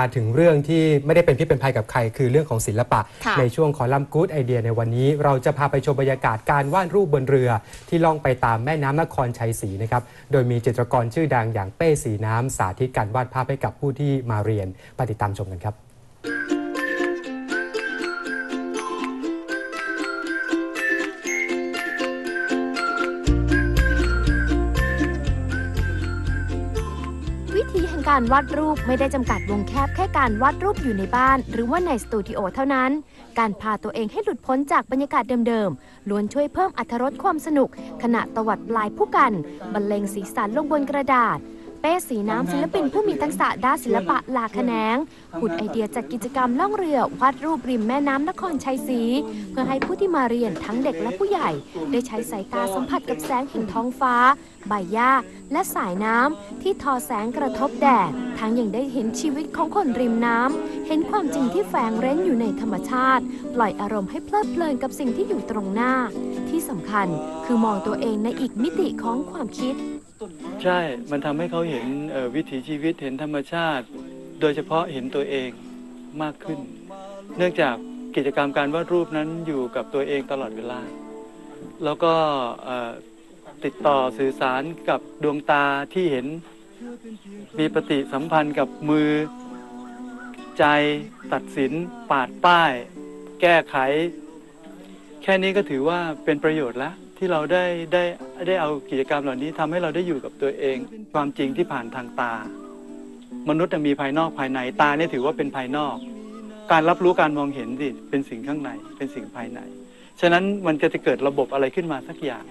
มาถึงเรื่องที่ไม่ได้เป็นพิษเป็นภัยกับใคร คือเรื่องของศิลปะค่ะในช่วงคอลัมน์กู๊ดไอเดียในวันนี้ เราจะพาไปชมบรรยากาศการวาดรูปบนเรือ ที่ล่องไปตามแม่น้ำนครชัยศรีนะครับโดยมีจิตรกรชื่อดังอย่างเป้สีน้ำสาธิตการวาดภาพให้กับผู้ที่มาเรียนไปติดตามชมกันครับ การวาดรูปไม่ได้จำกัดวงแคบแค่การวาดรูปอยู่ในบ้าน หรือว่าในสตูดิโอเท่านั้น การพาตัวเองให้หลุดพ้นจากบรรยากาศเดิมๆล้วนช่วยเพิ่มอรรถรสความสนุก ขณะตวัดลายผู้กันบรรเลงสีสันลงบนกระดาษ เป้สีน้ำศิลปินผู้มีทักษะด้านศิลปะหลากแขนงผุดไอเดียจัดกิจกรรมล่องเรือวาดรูปริมแม่น้ำนครชัยศรีเพื่อให้ผู้ที่มาเรียนทั้งเด็กและผู้ใหญ่ ได้ใช้สายตาสัมผัสกับแสงแห่งท้องฟ้า ใบหญ้า และสายน้ำที่ทอแสงกระทบแดดทั้งยังได้เห็นชีวิตของคนริมน้ำเห็นความจริงที่แฝงเร้นอยู่ในธรรมชาติ ปล่อยอารมณ์ให้เพลิดเพลินกับสิ่งที่อยู่ตรงหน้า ที่สำคัญคือมองตัวเองในอีกมิติของความคิด ใช่ มันทำให้เขาเห็นเอ่อวิถีชีวิตเห็นธรรมชาติ โดยเฉพาะเห็นตัวเองมากขึ้น เนื่องจากกิจกรรมการวาดรูปนั้นอยู่กับตัวเองตลอดเวลา แล้วก็เอ่อติดต่อสื่อสารกับดวงตาที่เห็นมีปฏิสัมพันธ์กับมือใจตัดสินปาดป้าย แก้ไข แค่นี้ก็ถือว่าเป็นประโยชน์แล้วที่เราได้ได้ ได้เอากิจกรรมเหล่านี้ทำให้เราได้อยู่กับตัวเอง ความจริงที่ผ่านทางตา มนุษย์น่ะมีภายนอกภายในตาเนี่ยถือว่าเป็นภายนอก การรับรู้การมองเห็นสิเป็นสิ่งข้างในเป็นสิ่งภายใน ฉะนั้นมันจะจะเกิดระบบอะไรขึ้นมาสักอย่าง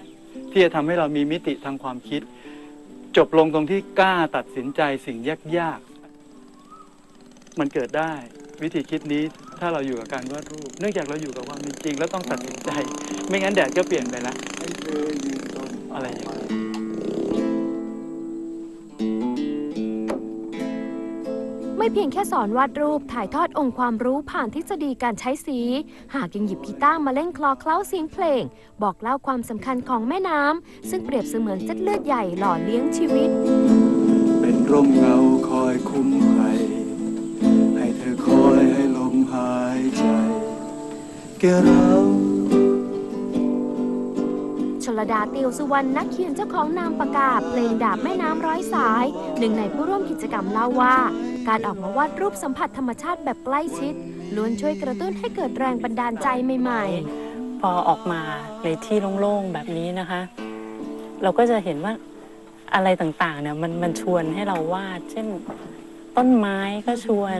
ที่จะทำให้เรามีมิติทางความคิด จบลงตรงที่กล้าตัดสินใจสิ่งยากๆมันเกิดได้ วิธีคิดนี้ถ้าเราอยู่กับการวาดรูป เนื่องจากเราอยู่กับความเป็นจริง แล้วต้องตัดสินใจ ไม่งั้นแดดก็เปลี่ยนไปแล้ว อะไรอย่างนี้ยไม่เพียงแค่สอนวาดรูปถ่ายทอดองค์ความรู้ผ่านทฤษฎีการใช้สี หากยังหยิบกีตาร์มาเล่นคลอเคล้าเสียงเพลง บอกเล่าความสำคัญของแม่น้ำซึ่งเปรียบเสมือนเส้นเลือดใหญ่หล่อเลี้ยงชีวิต เป็นร่มเงาคอยคุ้มภัยให้เธอคอยให้ลมหายใจแก่เรา ชลดาเตียวสุวรรณนักเขียนเจ้าของนามปากกาเพลงดาบแม่น้ำร้อยสาย หนึ่งในผู้ร่วมกิจกรรมเล่าว่า การออกมาวาดรูปสัมผัสธรรมชาติแบบใกล้ชิดล้วนช่วยกระตุ้นให้เกิดแรงบันดาลใจใหม่ๆ พอออกมาในที่โล่งๆแบบนี้นะคะ เราก็จะเห็นว่าอะไรต่างๆเนี่ยมันมันชวนให้เราวาด เช่น ต้นไม้ก็ชวน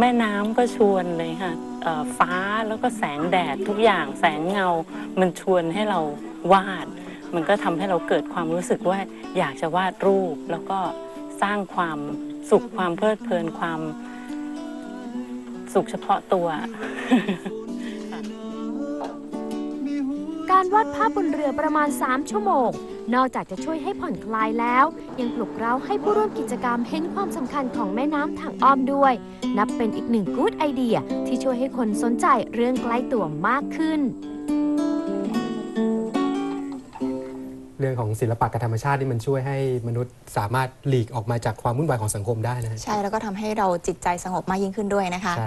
แม่น้ำก็ชวนเลยค่ะฟ้าแล้วก็แสงแดดทุกอย่างแสงเงา มันชวนให้เราวาด มันก็ทำให้เราเกิดความรู้สึกว่าอยากจะวาดรูป แล้วก็สร้างความสุขความเพลิดเพลินความสุขเฉพาะตัว การวาดภาพบนเรือประมาณ 3 ชั่วโมง นอกจากจะช่วยให้ผ่อนคลายแล้ว ยังปลุกเร้าให้ผู้ร่วมกิจกรรมเห็นความสำคัญของแม่น้ำทางอ้อมด้วย นับเป็นอีกหนึ่งกู๊ดไอเดีย ที่ช่วยให้คนสนใจเรื่องใกล้ตัวมากขึ้นเรื่องของศิลปะกับธรรมชาติที่มันช่วยให้มนุษย์สามารถหลีกออกมาจากความวุ่นวายของสังคมได้นะฮะใช่แล้วก็ทำให้เราจิตใจสงบมากยิ่งขึ้นด้วยนะคะใช่